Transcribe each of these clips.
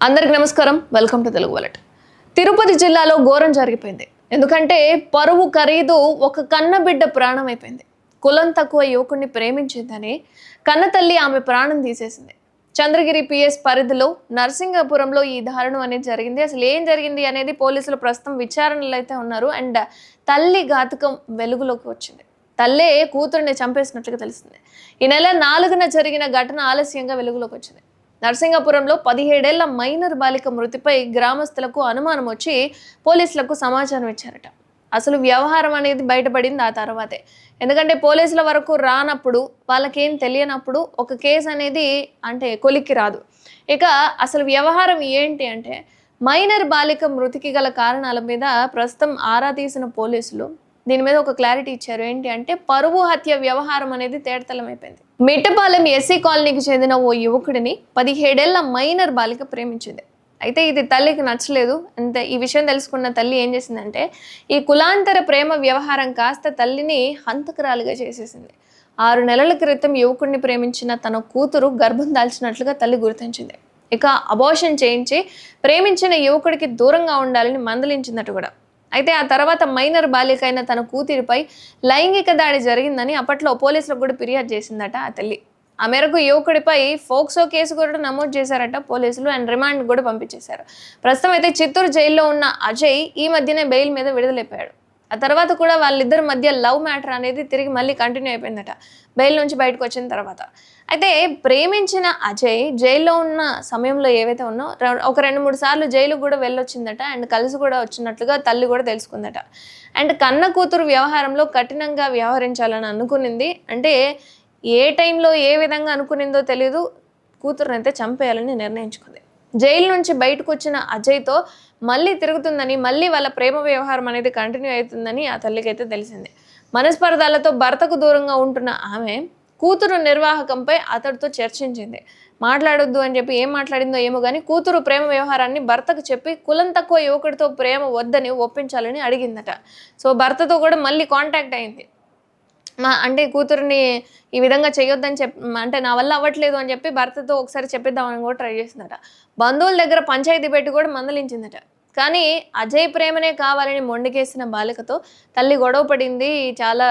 అందరికి నమస్కారం. Welcome to Telugu wallet. Tirupati జిల్లాలో ఘోరం జరిగిపోయింది. ఎందుకంటే పరువు ఖరీదు ఒక కన్న బిడ్డ ప్రాణం అయిపోయింది. కులం తక్కువ యువకుడిని ప్రేమించిందని కన్న తల్లి ఆమె ప్రాణం తీసేసింది. చంద్రగిరి పిఎస్ పరిధిలో నరసింగపురంలో ఈ దారుణం అనేది జరిగింది. అసలు ఏం జరిగింది అనేది పోలీసులు ప్రస్తుతం విచారణలు అయితే ఉన్నారు. అండ్ తల్లి ఘాతకం వెలుగులోకి వచ్చింది. తల్లే కూతురిని చంపేసినట్లుగా తెలిసింది ఈ నెల నాలుగున జరిగిన ఘటన ఆలస్యంగా వెలుగులోకి వచ్చింది. నరసింగపురంలో పదిహేడేళ్ళ మైనర్ బాలిక మృతిపై గ్రామస్తులకు అనుమానం వచ్చి పోలీసులకు సమాచారం ఇచ్చారట. అసలు వ్యవహారం అనేది బయటపడింది ఆ తర్వాతే. ఎందుకంటే పోలీసుల వరకు రానప్పుడు వాళ్ళకేం తెలియనప్పుడు ఒక కేసు అనేది అంటే కొలిక్కి రాదు. ఇక అసలు వ్యవహారం ఏంటి అంటే మైనర్ బాలిక మృతికి గల కారణాల మీద ప్రస్తుతం ఆరా తీసిన పోలీసులు దీని మీద ఒక క్లారిటీ ఇచ్చారు. ఏంటి అంటే పరువు హత్య వ్యవహారం అనేది తేడతలమైపోయింది మిట్టపాలెం ఎస్సీ కాలనీకి చెందిన ఓ యువకుడిని పదిహేడేళ్ళ మైనర్ బాలిక ప్రేమించింది. అయితే ఇది తల్లికి నచ్చలేదు. అంత ఈ విషయం తెలుసుకున్న తల్లి ఏం చేసిందంటే ఈ కులాంతర ప్రేమ వ్యవహారం కాస్త తల్లిని హంతకురాలుగా చేసేసింది. ఆరు నెలల క్రితం యువకుడిని ప్రేమించిన తన కూతురు గర్భం దాల్చినట్లుగా తల్లి గుర్తించింది. ఇక అబోషన్ చేయించి ప్రేమించిన యువకుడికి దూరంగా ఉండాలని మందలించిందట కూడా. అయితే ఆ తర్వాత మైనర్ బాలిక అయిన తన కూతురిపై లైంగిక దాడి జరిగిందని అప్పట్లో పోలీసులకు కూడా ఫిర్యాదు చేసిందట ఆ తల్లి. ఆ మేరకు యువకుడిపై ఫోక్సో కేసు కూడా నమోదు చేశారట పోలీసులు అండ్ రిమాండ్ కూడా పంపించేశారు. ప్రస్తుతం అయితే చిత్తూరు జైల్లో ఉన్న అజయ్ ఈ మధ్యనే బెయిల్ మీద విడుదలైపోయాడు. ఆ తర్వాత కూడా వాళ్ళిద్దరి మధ్య లవ్ మ్యాటర్ అనేది తిరిగి మళ్ళీ కంటిన్యూ అయిపోయిందట. బెయిల్ నుంచి బయటకు వచ్చిన తర్వాత. అయితే ప్రేమించిన అజయ్ జైల్లో ఉన్న సమయంలో ఏవైతే ఉన్నో ఒక రెండు మూడు సార్లు జైలు కూడా వెళ్ళొచ్చిందట అండ్ కలిసి కూడా వచ్చినట్లుగా తల్లి కూడా తెలుసుకుందట. అండ్ కన్న కూతురు వ్యవహారంలో కఠినంగా వ్యవహరించాలని అనుకునింది. అంటే ఏ టైంలో ఏ విధంగా అనుకునిందో తెలియదు కూతురుని అయితే చంపేయాలని నిర్ణయించుకుంది. జైలు నుంచి బయటకు వచ్చిన అజయ్తో మళ్ళీ తిరుగుతుందని మళ్ళీ వాళ్ళ ప్రేమ వ్యవహారం అనేది కంటిన్యూ అవుతుందని ఆ తల్లికి అయితే తెలిసింది. మనస్పర్ధాలతో భర్తకు దూరంగా ఉంటున్న ఆమె కూతురు నిర్వాహకంపై అతడితో చర్చించింది. మాట్లాడొద్దు అని చెప్పి ఏం మాట్లాడిందో ఏమో కానీ కూతురు ప్రేమ వ్యవహారాన్ని భర్తకు చెప్పి కులం తక్కువ యువకుడితో ప్రేమ వద్దని ఒప్పించాలని అడిగిందట. సో భర్తతో కూడా మళ్ళీ కాంటాక్ట్ అయింది. మా అంటే కూతురిని ఈ విధంగా చేయొద్దని చెప్ అంటే నా వల్ల అవ్వట్లేదు అని చెప్పి భర్తతో ఒకసారి చెప్పిద్దామని కూడా ట్రై చేసిందట. బంధువుల దగ్గర పంచాయతీ పెట్టి కూడా మందలించిందట. కానీ అజయ్ ప్రేమనే కావాలని మొండికేసిన బాలికతో తల్లి గొడవ పడింది. చాలా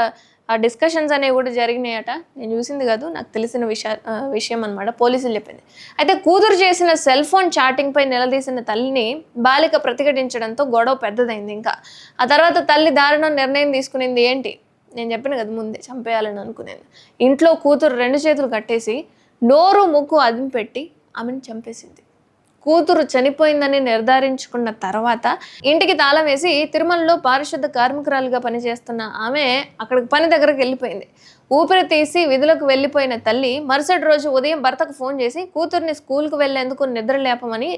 డిస్కషన్స్ అనేవి కూడా జరిగినాయట. నేను చూసింది కాదు నాకు తెలిసిన విషయ విషయం అనమాట పోలీసులు చెప్పింది. అయితే కూతురు చేసిన సెల్ ఫోన్ చాటింగ్పై నిలదీసిన తల్లిని బాలిక ప్రతిఘటించడంతో గొడవ పెద్దదైంది ఇంకా. ఆ తర్వాత తల్లి దారుణం నిర్ణయం తీసుకునింది ఏంటి? నేను చెప్పిన కదా ముందే చంపేయాలని అనుకునేది. ఇంట్లో కూతురు రెండు చేతులు కట్టేసి నోరు ముక్కు అదిమి పెట్టి ఆమెను చంపేసింది. కూతురు చనిపోయిందని నిర్ధారించుకున్న తర్వాత ఇంటికి తాళం వేసి తిరుమలలో పారిశుద్ధ కార్మికురాలుగా పనిచేస్తున్న ఆమె అక్కడికి పని దగ్గరకు వెళ్ళిపోయింది. ఊపిరి తీసి విధులకు వెళ్ళిపోయిన తల్లి మరుసటి రోజు ఉదయం భర్తకు ఫోన్ చేసి కూతుర్ని స్కూల్కి వెళ్ళేందుకు నిద్ర లేపమని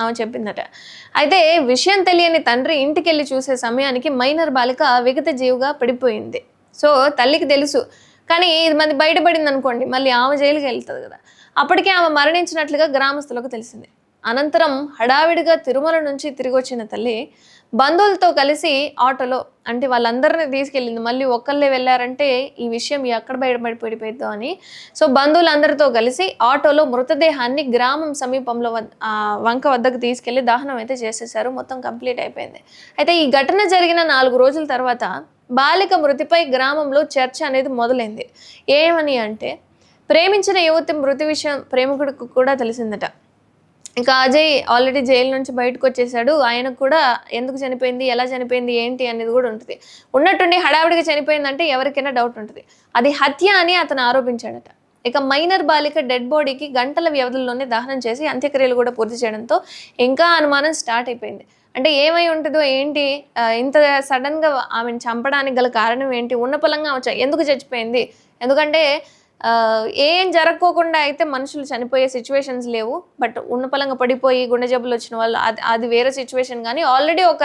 ఆమె చెప్పిందట. అయితే విషయం తెలియని తండ్రి ఇంటికి వెళ్ళి చూసే సమయానికి మైనర్ బాలిక విగత జీవుగా పడిపోయింది. సో తల్లికి తెలుసు. కానీ ఇది మంది బయటపడింది అనుకోండి మళ్ళీ ఆమె జైలుకి వెళ్తుంది కదా. అప్పటికే ఆమె మరణించినట్లుగా గ్రామస్తులకు తెలిసింది. అనంతరం హడావిడిగా తిరుమల నుంచి తిరిగి వచ్చిన తల్లి బంధువులతో కలిసి ఆటోలో అంటే వాళ్ళందరినీ తీసుకెళ్ళింది. మళ్ళీ ఒక్కళ్ళే వెళ్ళారంటే ఈ విషయం ఎక్కడ బయటపడిపోయిపోయిద్దో అని. సో బంధువులందరితో కలిసి ఆటోలో మృతదేహాన్ని గ్రామం సమీపంలో వద్- ఆ వంక వద్దకు తీసుకెళ్ళి దహనం అయితే చేసేసారు. మొత్తం కంప్లీట్ అయిపోయింది. అయితే ఈ ఘటన జరిగిన నాలుగు రోజుల తర్వాత బాలిక మృతిపై గ్రామంలో చర్చ అనేది మొదలైంది. ఏమని అంటే ప్రేమించిన యువతి మృతి విషయం ప్రేమికుడికి కూడా తెలిసిందట. ఇంకా అజయ్ ఆల్రెడీ జైలు నుంచి బయటకు వచ్చేసాడు. ఆయనకు కూడా ఎందుకు చనిపోయింది ఎలా చనిపోయింది ఏంటి అనేది కూడా ఉంటుంది. ఉన్నట్టుండి హడావిడిగా చనిపోయిందంటే ఎవరికైనా డౌట్ ఉంటుంది. అది హత్య అని అతను ఆరోపించాడట. ఇక మైనర్ బాలిక డెడ్ బాడీకి గంటల వ్యవధుల్లోనే దహనం చేసి అంత్యక్రియలు కూడా పూర్తి చేయడంతో ఇంకా అనుమానం స్టార్ట్ అయిపోయింది. అంటే ఏమై ఉంటుందో ఏంటి? ఇంత సడన్గా ఆమెను చంపడానికి గల కారణం ఏంటి? ఉన్న పొలంగా ఎందుకు చచ్చిపోయింది? ఎందుకంటే ఏం జరగకోకుండా అయితే మనుషులు చనిపోయే సిచ్యువేషన్స్ లేవు. బట్ ఉన్న పలంగా పడిపోయి గుండె జబ్బులు వచ్చిన వాళ్ళు అది అది వేరే సిచ్యువేషన్ కానీ ఆల్రెడీ ఒక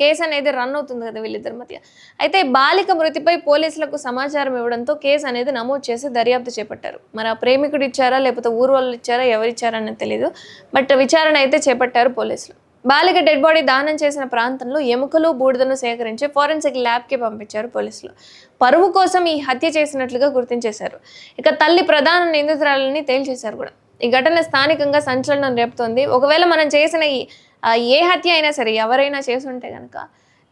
కేసు అనేది రన్ అవుతుంది కదా వీళ్ళిద్దరి మధ్య. అయితే బాలిక మృతిపై పోలీసులకు సమాచారం ఇవ్వడంతో కేసు అనేది నమోదు చేసి దర్యాప్తు చేపట్టారు. మరి ఆ ప్రేమికుడు ఇచ్చారా లేకపోతే ఊరు వాళ్ళు ఇచ్చారా ఎవరు ఇచ్చారా అనేది తెలియదు బట్ విచారణ అయితే చేపట్టారు పోలీసులు. బాలిక డెడ్ బాడీ దానం చేసిన ప్రాంతంలో ఎముకలు బూడిదను సేకరించి ఫోరెన్సిక్ ల్యాబ్కి పంపించారు పోలీసులు. పరువు కోసం ఈ హత్య చేసినట్లుగా గుర్తించేశారు. ఇక తల్లి ప్రధాన నిందితురాలని తేల్చేశారు కూడా. ఈ ఘటన స్థానికంగా సంచలనం రేపుతోంది. ఒకవేళ మనం చేసిన ఈ ఏ హత్య అయినా సరే ఎవరైనా చేసుంటే కనుక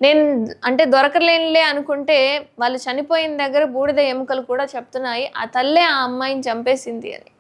నేను అంటే దొరకలేనులే అనుకుంటే వాళ్ళు చనిపోయిన దగ్గర బూడిద ఎముకలు కూడా చెప్తున్నాయి. ఆ తల్లే ఆ అమ్మాయిని చంపేసింది అని.